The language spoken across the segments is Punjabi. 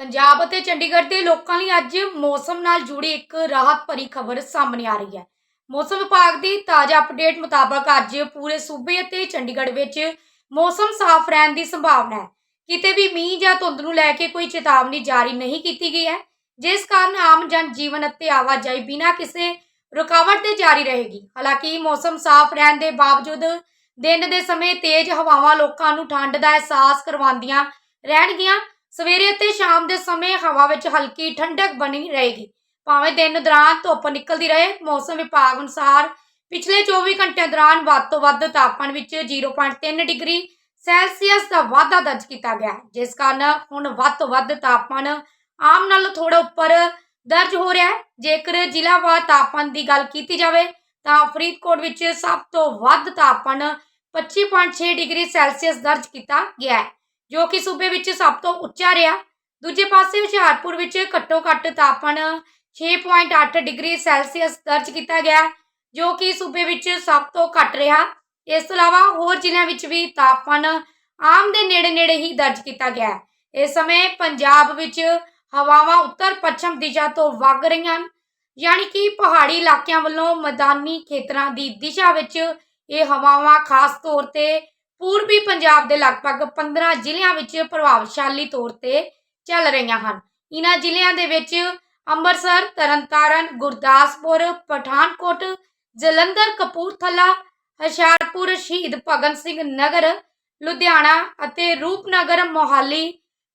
ਪੰਜਾਬ ਅਤੇ ਚੰਡੀਗੜ੍ਹ ਦੇ ਲੋਕਾਂ ਲਈ ਅੱਜ ਮੌਸਮ ਨਾਲ ਜੁੜੀ ਇੱਕ ਰਾਹਤ ਭਰੀ ਖਬਰ ਸਾਹਮਣੇ ਆ ਰਹੀ ਹੈ। ਮੌਸਮ ਵਿਭਾਗ ਦੀ ਤਾਜ਼ਾ ਅਪਡੇਟ ਮੁਤਾਬਕ ਅੱਜ ਪੂਰੇ ਸੂਬੇ ਅਤੇ ਚੰਡੀਗੜ੍ਹ ਵਿੱਚ ਮੌਸਮ ਸਾਫ਼ ਰਹਿਣ ਦੀ ਸੰਭਾਵਨਾ ਹੈ। ਕਿਤੇ ਵੀ ਮੀਂਹ ਜਾਂ ਧੁੰਦ ਨੂੰ ਲੈ ਕੇ ਕੋਈ ਚੇਤਾਵਨੀ ਜਾਰੀ ਨਹੀਂ ਕੀਤੀ ਗਈ ਹੈ, ਜਿਸ ਕਾਰਨ ਆਮ ਜਨ ਜੀਵਨ ਅਤੇ ਆਵਾਜਾਈ ਬਿਨਾਂ ਕਿਸੇ ਰੁਕਾਵਟ ਦੇ ਜਾਰੀ ਰਹੇਗੀ। ਹਾਲਾਂਕਿ ਮੌਸਮ ਸਾਫ਼ ਰਹਿਣ ਦੇ ਬਾਵਜੂਦ ਦਿਨ ਦੇ ਸਮੇਂ ਤੇਜ਼ ਹਵਾਵਾਂ ਲੋਕਾਂ ਨੂੰ ਠੰਡ ਦਾ ਅਹਿਸਾਸ ਕਰਵਾਉਂਦੀਆਂ ਰਹਿਣਗੀਆਂ ਸਵੇਰੇ ਅਤੇ ਸ਼ਾਮ ਦੇ ਸਮੇਂ ਹਵਾ ਵਿੱਚ ਹਲਕੀ ਠੰਡਕ ਬਣੀ ਰਹੇਗੀ। ਭਾਵੇਂ ਦਿਨ ਦੌਰਾਨ ਧੁੱਪ ਨਿਕਲਦੀ ਰਹੇ ਮੌਸਮ ਵਿਭਾਗ ਅਨੁਸਾਰ ਪਿਛਲੇ 24 ਘੰਟਿਆਂ ਦੌਰਾਨ ਵੱਧ ਤੋਂ ਵੱਧ ਤਾਪਮਾਨ ਵਿੱਚ 0.3 ਡਿਗਰੀ ਸੈਲਸੀਅਸ ਦਾ ਵਾਧਾ ਦਰਜ ਕੀਤਾ ਗਿਆ ਹੈ, ਜਿਸ ਕਾਰਨ ਹੁਣ ਵੱਧ ਤੋਂ ਵੱਧ ਤਾਪਮਾਨ ਆਮ ਨਾਲੋਂ ਥੋੜਾ ਉੱਪਰ ਦਰਜ ਹੋ ਰਿਹਾ ਹੈ। ਜੇਕਰ ਜ਼ਿਲ੍ਹਾਵਾਰ ਤਾਪਮਾਨ ਦੀ ਗੱਲ ਕੀਤੀ ਜਾਵੇ ਤਾਂ ਫਰੀਦਕੋਟ ਵਿੱਚ ਸਭ ਤੋਂ ਵੱਧ ਤਾਪਮਾਨ 25.6 ਡਿਗਰੀ ਸੈਲਸੀਅਸ ਦਰਜ ਕੀਤਾ ਗਿਆ ਹੈ। ਜੋ ਕਿ ਸੂਬੇ ਵਿੱਚ ਸਭ ਤੋਂ ਉੱਚਾ ਰਿਹਾ। ਦੂਜੇ ਪਾਸੇ ਹੁਸ਼ਿਆਰਪੁਰ ਵਿੱਚ ਘੱਟੋ ਘੱਟ ਤਾਪਮਾਨ 6.8 ਡਿਗਰੀ ਸੈਲਸੀਅਸ ਦਰਜ ਕੀਤਾ ਗਿਆ, ਜੋ ਕਿ ਸੂਬੇ ਵਿੱਚ ਸਭ ਤੋਂ ਘੱਟ ਰਿਹਾ। ਇਸ ਤੋਂ ਇਲਾਵਾ ਹੋਰ ਜ਼ਿਲ੍ਹਿਆਂ ਵਿੱਚ ਵੀ ਤਾਪਮਾਨ ਆਮ ਦੇ ਨੇੜੇ-ਨੇੜੇ ਹੀ ਦਰਜ ਕੀਤਾ ਗਿਆ ਇਸ ਸਮੇਂ ਪੰਜਾਬ ਵਿੱਚ ਹਵਾਵਾਂ ਉੱਤਰ ਪੱਛਮ ਦਿਸ਼ਾ ਤੋਂ ਵਗ ਰਹੀਆਂ ਹਨ, ਯਾਨੀ ਕਿ ਪਹਾੜੀ ਇਲਾਕਿਆਂ ਵੱਲੋਂ ਮੈਦਾਨੀ ਖੇਤਰਾਂ ਦੀ ਦਿਸ਼ਾ ਵਿੱਚ ਇਹ ਹਵਾਵਾਂ ਖਾਸ ਤੌਰ ਤੇ ਪੂਰਬੀ ਪੰਜਾਬ ਦੇ ਲਗਭਗ 15 ਜ਼ਿਲ੍ਹਿਆਂ ਵਿੱਚ ਪ੍ਰਭਾਵਸ਼ਾਲੀ ਤੌਰ ਤੇ ਚੱਲ ਰਹੀਆਂ ਹਨ। ਇਹਨਾਂ ਜ਼ਿਲ੍ਹਿਆਂ ਦੇ ਵਿੱਚ ਅੰਮ੍ਰਿਤਸਰ, ਤਰਨਤਾਰਨ, ਗੁਰਦਾਸਪੁਰ, ਪਠਾਨਕੋਟ, ਜਲੰਧਰ, ਕਪੂਰਥਲਾ, ਹੁਸ਼ਿਆਰਪੁਰ, ਸ਼ਹੀਦ ਭਗਤ ਸਿੰਘ ਨਗਰ, ਲੁਧਿਆਣਾ ਅਤੇ ਰੂਪਨਗਰ, ਮੋਹਾਲੀ,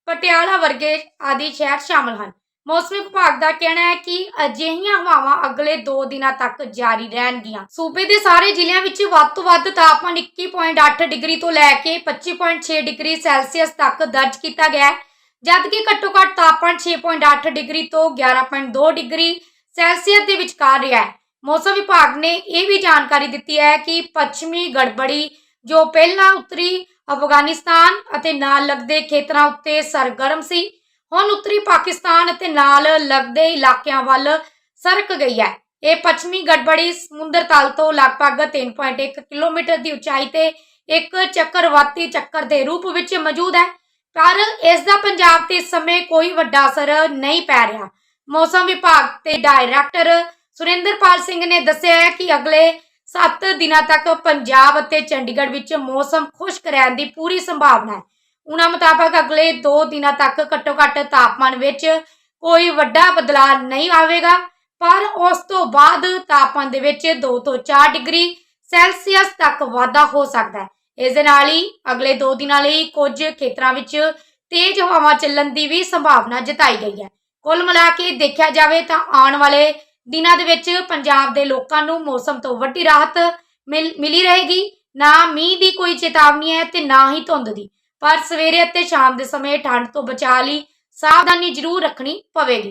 ਪਟਿਆਲਾ ਵਰਗੇ ਆਦਿ ਸ਼ਹਿਰ ਸ਼ਾਮਲ ਹਨ। ਮੌਸਮ ਵਿਭਾਗ ਦਾ ਕਹਿਣਾ ਹੈ ਕਿ ਅਜਿਹੀਆਂ ਹਵਾਵਾਂ ਅਗਲੇ 2 ਦਿਨਾਂ ਤੱਕ ਜਾਰੀ ਰਹਿਣਗੀਆਂ। ਸੂਬੇ ਦੇ ਸਾਰੇ ਜ਼ਿਲ੍ਹਿਆਂ ਵਿੱਚ ਵੱਧ ਤੋਂ ਵੱਧ ਤਾਪਮਾਨ 21.8 ਡਿਗਰੀ ਤੋਂ ਲੈ ਕੇ 25.6 ਡਿਗਰੀ ਸੈਲਸੀਅਸ ਤੱਕ ਦਰਜ ਕੀਤਾ ਗਿਆ ਹੈ। ਜਦਕਿ ਘੱਟੋ ਘੱਟ ਤਾਪਮਾਨ 6.8 ਡਿਗਰੀ ਤੋਂ 11.2 ਡਿਗਰੀ ਸੈਲਸੀਅਸ ਦੇ ਵਿਚਕਾਰ ਰਿਹਾ ਹੈ। ਮੌਸਮ ਵਿਭਾਗ ਨੇ ਇਹ ਵੀ ਜਾਣਕਾਰੀ ਦਿੱਤੀ ਹੈ ਕਿ ਪੱਛਮੀ ਗੜਬੜੀ ਜੋ ਪਹਿਲਾਂ ਉੱਤਰੀ ਅਫਗਾਨਿਸਤਾਨ ਅਤੇ ਨਾਲ ਲੱਗਦੇ ਖੇਤਰਾਂ ਉੱਤੇ ਸਰਗਰਮ ਸੀ ਹੁਣ ਉੱਤਰੀ ਪਾਕਿਸਤਾਨ ਅਤੇ ਨਾਲ ਲੱਗਦੇ ਇਲਾਕਿਆਂ ਵੱਲ ਸਰਕ ਗਈ ਹੈ। ਇਹ ਪੱਛਮੀ ਗੜਬੜੀ ਸਮੁੰਦਰ ਤਲ ਤੋਂ ਲਗਭਗ 3.1 ਕਿਲੋਮੀਟਰ ਦੀ ਉਚਾਈ ਤੇ ਇੱਕ ਚੱਕਰਵਾਤੀ ਚੱਕਰ ਦੇ ਰੂਪ ਵਿੱਚ ਮੌਜੂਦ ਹੈ। ਪਰ ਇਸ ਦਾ ਪੰਜਾਬ ਤੇ ਇਸ ਸਮੇਂ ਕੋਈ ਵੱਡਾ ਅਸਰ ਨਹੀਂ ਪੈ ਰਿਹਾ। ਮੌਸਮ ਵਿਭਾਗ ਦੇ ਡਾਇਰੈਕਟਰ ਸੁਰਿੰਦਰਪਾਲ ਸਿੰਘ ਨੇ ਦੱਸਿਆ ਹੈ ਕਿ ਅਗਲੇ 7 ਦਿਨਾਂ ਤੱਕ ਪੰਜਾਬ ਅਤੇ ਚੰਡੀਗੜ੍ਹ ਵਿੱਚ ਮੌਸਮ ਖੁਸ਼ਕ ਰਹਿਣ ਦੀ ਪੂਰੀ ਸੰਭਾਵਨਾ ਹੈ। ਉਹਨਾਂ ਮੁਤਾਬਕ ਅਗਲੇ 2 ਦਿਨਾਂ ਤੱਕ ਘੱਟੋ ਘੱਟ ਤਾਪਮਾਨ ਵਿੱਚ ਕੋਈ ਵੱਡਾ ਬਦਲਾਅ ਨਹੀਂ ਆਵੇਗਾ, ਪਰ ਉਸ ਤੋਂ ਬਾਅਦ ਤਾਪਮਾਨ ਦੇ ਵਿੱਚ 2 ਤੋਂ 4 ਡਿਗਰੀ ਸੈਲਸੀਅਸ ਤੱਕ ਵਾਧਾ ਹੋ ਸਕਦਾ ਹੈ। ਇਸ ਦੇ ਨਾਲ ਹੀ ਅਗਲੇ 2 ਦਿਨਾਂ ਲਈ ਕੁਝ ਖੇਤਰਾਂ ਵਿੱਚ ਤੇਜ਼ ਹਵਾ ਚੱਲਣ ਦੀ ਵੀ ਸੰਭਾਵਨਾ ਜਤਾਈ ਗਈ ਹੈ। ਕੁੱਲ ਮਿਲਾ ਕੇ ਦੇਖਿਆ ਜਾਵੇ ਤਾਂ ਆਉਣ ਵਾਲੇ ਦਿਨਾਂ ਦੇ ਵਿੱਚ ਪੰਜਾਬ ਦੇ ਲੋਕਾਂ ਨੂੰ ਮੌਸਮ ਤੋਂ ਵੱਡੀ ਰਾਹਤ ਮਿਲ- ਮਿਲੀ ਰਹੇਗੀ। ਨਾ ਮੀਂਹ ਦੀ ਕੋਈ ਚੇਤਾਵਨੀ ਹੈ ਤੇ ਨਾ ਹੀ ਧੁੰਦ ਦੀ। ਪਰ ਸਵੇਰੇ ਅਤੇ ਸ਼ਾਮ ਦੇ ਸਮੇਂ ਠੰਡ ਤੋਂ ਬਚਾਅ ਲਈ ਸਾਵਧਾਨੀ ਜ਼ਰੂਰ ਰੱਖਣੀ ਪਵੇਗੀ।